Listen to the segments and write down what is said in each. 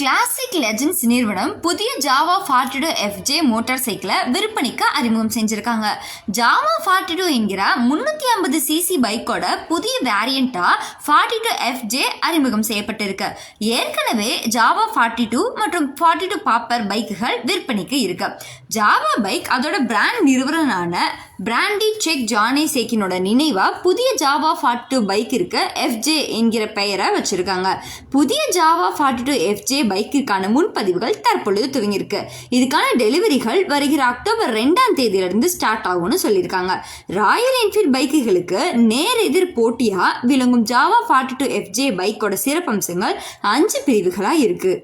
Classic legends நிறுவனம் புதிய Java ஃபார்ட்டிடோ FJ motor சைக்கிளை விற்பனைக்கு அறிமுகம் செஞ்சுருக்காங்க. ஜாவா ஃபார்ட்டிடோ என்கிற முன்னூற்றி ஐம்பது சிசி பைக்கோட புதிய வேரியண்ட்டாக ஃபார்ட்டி டூ எஃப்ஜே அறிமுகம் செய்யப்பட்டிருக்கு. ஏற்கனவே ஜாவா ஃபார்ட்டி டூ மற்றும் ஃபார்ட்டி டூ பாப்பர் பைக்குகள் விற்பனைக்கு இருக்கு. ஜாவா பைக் அதோட பிராண்ட் நிறுவனமான பிராண்டி செக் ஜானே சேக்கினோட நினைவா புதிய Jawa forty two bike FJ என்கிற பெயரை வச்சிருக்காங்க. புதிய ஜாவா ஃபார்ட்டி டூ எஃப்ஜே பைக்கிற்கான முன்பதிவுகள் தற்பொழுது துவங்கியிருக்கு. இதுக்கான டெலிவரிகள் வருகிற அக்டோபர் ரெண்டாம் தேதியிலிருந்து ஸ்டார்ட் ஆகும்னு சொல்லியிருக்காங்க. ராயல் என்ஃபீல்ட் பைக்குகளுக்கு நேர் எதிர் போட்டியாக விளங்கும் ஜாவா ஃபார்ட்டி டூ எஃப்ஜே பைக்கோட சிறப்பம்சங்கள் அஞ்சு பிரிவுகளாக இருக்குது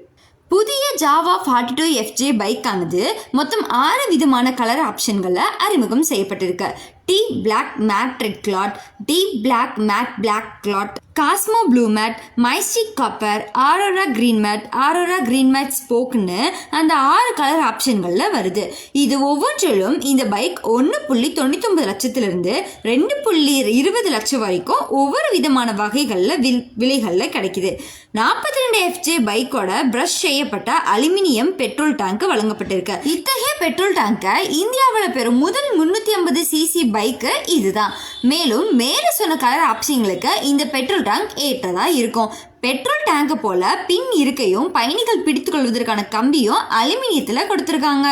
புதிய ஜாவா ஃபார்ட்டி டூ எஃப்ஜே பைக்கானது மொத்தம் ஆறு விதமான கலர் ஆப்ஷன்களில் அறிமுகம் செய்யப்பட்டிருக்கு. Deep black matte red clad dee black matte black clad cosmo blue matte mystique copper aurora green matte aurora green matte ஸ்போக்குன்னு அந்த ஆறு கலர் ஆப்ஷன்களில் வருது. இது ஒவ்வொன்றிலும் இந்த பைக் ஒன்று புள்ளி தொண்ணூத்தொம்பது லட்சத்திலிருந்து ரெண்டு புள்ளி இருபது லட்சம் வரைக்கும் ஒவ்வொரு விதமான வகைகளில் வில் விலைகளில் கிடைக்குது. நாற்பத்தி ரெண்டு எஃப்ஜே பைக்கோட ப்ரஷ் செய்யப்பட்ட அலுமினியம் பெட்ரோல் டேங்க் வழங்கப்பட்டிருக்கு. இத்தகைய பெட்ரோல் டேங்கை இந்தியாவில் பெறும் முதல் முன்னூற்றி ஐம்பது சிசி பைக்கு இதுதான் மேலும் மேலே சொன்ன கலர் ஆப்ஷன்களுக்கு இந்த பெட்ரோல் டேங்க் ஏற்றதாக இருக்கும். பெட்ரோல் டேங்க் போல பின் இருக்கையும் பயணிகள் பிடித்துக்கொள்வதற்கான கம்பியும் அலுமினியத்தில் கொடுத்துருக்காங்க.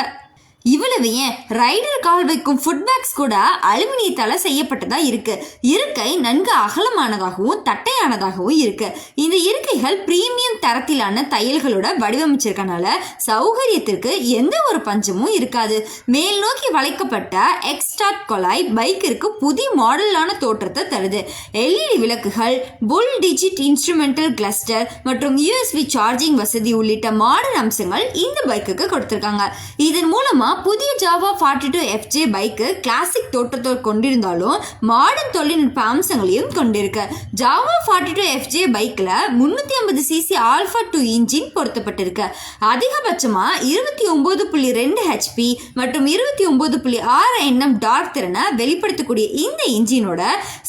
இவ்வளவு ஏன்? ரைடர் கால் வைக்கும் ஃபுட் பேக்ஸ் கூட அலுமினியத்தால் செய்யப்பட்டதா இருக்கு. இருக்கை நன்கு அகலமானதாகவும் தட்டையானதாகவும் இருக்கு. இந்த இருக்கைகள் பிரீமியம் தரத்திலான தையல்களோட வடிவமைச்சிருக்கனால சௌகரியத்திற்கு எந்த ஒரு பஞ்சமும் இருக்காது. மேல் நோக்கி வளைக்கப்பட்ட எக்ஸ்டாட் கொலாய் பைக்கிற்கு புதிய மாடலான தோற்றத்தை தருது. எல்இடி விளக்குகள் புல் டிஜிட் இன்ஸ்ட்ருமெண்டல் கிளஸ்டர் மற்றும் யூஎஸ்பி சார்ஜிங் வசதி உள்ளிட்ட மாடல் அம்சங்கள் இந்த பைக்குக்கு கொடுத்துருக்காங்க. இதன் மூலமா புதிய ஜாவா ஃபார்ட்டி டூ எஃப்ஜே பைக்கு கிளாசிக் தோற்றத்தோடு கொண்டிருந்தாலும் மாடர்ன் தொழில்நுட்ப அம்சங்களையும் கொண்டிருக்கு. ஜாவா ஃபார்ட்டி டூ எஃப்ஜே பைக்கில் முந்நூற்றி ஐம்பது சிசி ஆல்ஃபா டூ இன்ஜின் பொருத்தப்பட்டிருக்கு. அதிகபட்சமாக இருபத்தி ஒம்பது புள்ளி ரெண்டு ஹெச்பி மற்றும் இருபத்தி ஒம்பது புள்ளி ஆறு எண்ணம் டார்க் திறனை வெளிப்படுத்தக்கூடிய இந்த இன்ஜினோட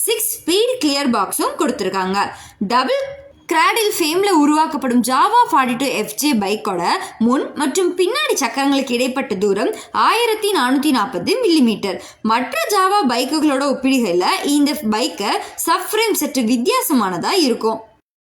சிக்ஸ் ஸ்பீட் கிளியர் பாக்ஸும் கொடுத்துருக்காங்க. டபுள் கிராடில் ஃபேமில் உருவாக்கப்படும் ஜாவா ஃபார்ட்டி டூ எஃப்ஜே பைக்கோட முன் மற்றும் பின்னாடி சக்கரங்களுக்கு இடைப்பட்ட தூரம் ஆயிரத்தி நானூற்றி நாற்பது மில்லிமீட்டர் மற்ற ஜாவா பைக்குகளோட ஒப்பிடுகையில் இந்த பைக்கை சஃப்ரேம் சற்று வித்தியாசமானதாக இருக்கும்.